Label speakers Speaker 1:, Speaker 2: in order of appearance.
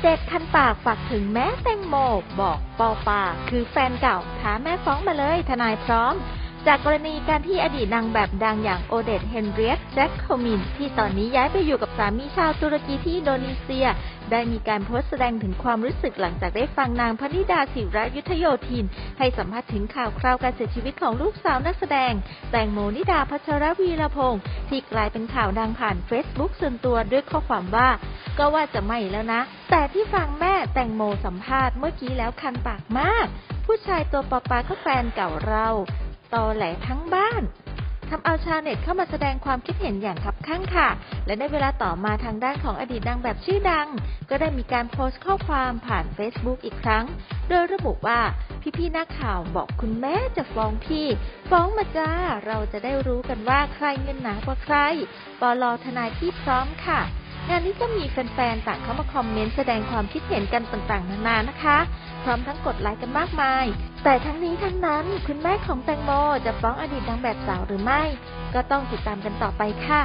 Speaker 1: เดตคันปากฝากถึงแม่แตงโม บอกปอปาคือแฟนเก่าท้าแม่ฟ้องมาเลยทนายพร้อม จากกรณีการที่อดีตนางแบบดังอย่างโอเดตเฮนเรียตแจ็คโคมิน ที่ตอนนี้ย้ายไปอยู่กับสามีชาวตุรกีที่อินโดนีเซีย ได้มีการโพสต์แสดงถึงความรู้สึกหลังจากได้ฟังนางพนิดาศิระยุทธโยธิน ให้สัมภาษณ์ถึงข่าวคราวการเสียชีวิตของลูกสาวนักแสดง แตงโมนิดาพัชรวีรพงศ์ที่กลายเป็นข่าวดังผ่านเฟซบุ๊กส่วนตัวด้วยข้อความว่า ก็ว่าจะไม่แล้วนะ แต่ที่ฟังแม่แตงโมสัมภาษณ์เมื่อกี้แล้วคันปากมาก ผู้ชายตัวปอปาก็แฟนเก่าเราตอแหลทั้งบ้านทำเอาชาวเน็ตเข้ามาแสดงความคิดเห็นอย่างคับข้างค่ะ และในเวลาต่อมาทางด้านของอดีตนางแบบชื่อดัง ก็ได้มีการโพสต์ข้อความผ่าน Facebook อีกครั้ง โดยระบุว่าพี่ๆนักข่าวบอกคุณแม่จะฟ้องพี่ ฟ้องมาจ้า เราจะได้รู้กันว่าใครเงินหนากว่าใครปลอทนายที่พร้อมค่ะ งานนี้ก็มีแฟนๆ ต่างเข้ามาคอมเมนต์แสดงความคิดเห็นกันต่างๆ นานานะคะ พร้อมทั้งกดไลค์กันมากมาย แต่ทั้งนี้ทั้งนั้นคุณแม่ของแตงโมจะฟ้องอดีตนางแบบสาวหรือไม่ ก็ต้องติดตามกันต่อไปค่ะ